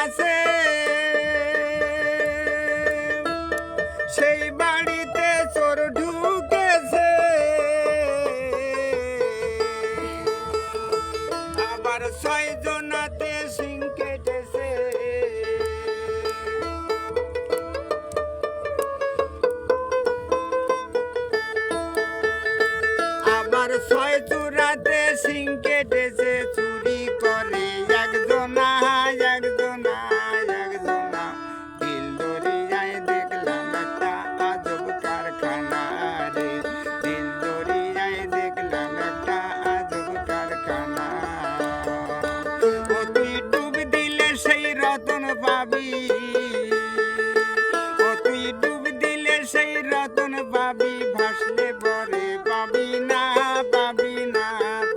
আছে। সেই বাড়িতে চোর ঢুকেছে। আবার ছয় জনাতে সিং কেটেছে। আবার ছয় চূড়াতে সিং কেটেছে চুরি রতন পাবি। ও তুই ডুব দিলে সেই রতন পাবি। ভাসলে পরে পাবি না পাবি না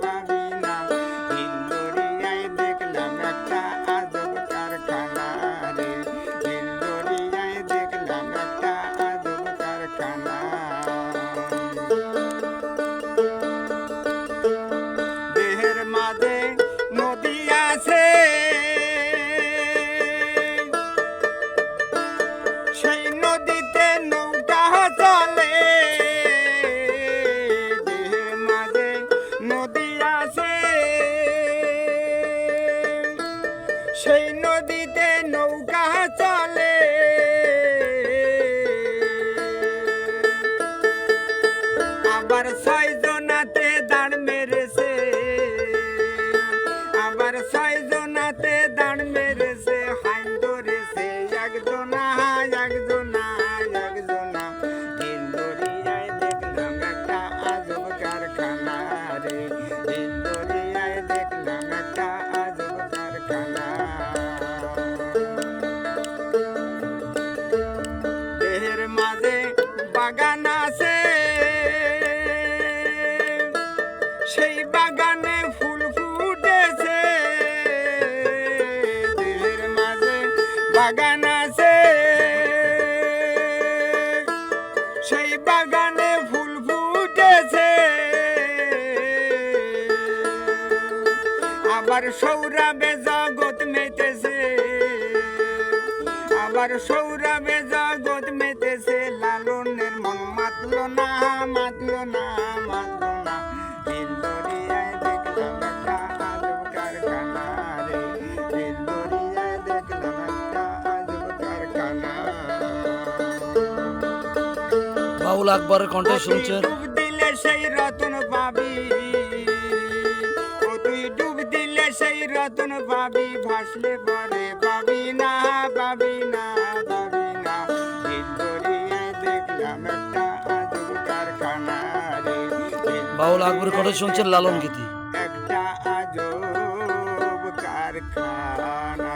পাবি না। দিলদরিয়ায় দেখলাম একটা আজব কারখানা রে। দিলদরিয়ায় দেখলাম একটা কারখানা। চলে। আবার ছয় জনাতে দাঁড় মেরেছে। আবার ছয় জনাতে দাঁড় মেরেছে। বাগানে ফুল ফুটেছে। দেহের মাঝে বাগান আছে। সেই বাগানে ফুল ফুটেছে। আবার সৌরভে জগৎ মেতেছে। আবার সৌরভে জগৎ মেতেছে। লালনের মন মাতলো না মাতলো না। বাউল আকবরের কণ্ঠে শুনছেন ডুব দিলে সেই রতন পাবি। তুই ডুব দিলে সেই রতন পাবি। ভাসলে পরে পাবি না পাবি না পাবি না। দেখলাম একটা কারখানা বাউল আকবরের কণ্ঠে শুনছেন লালন গীতি। একটা আজব কারখানা।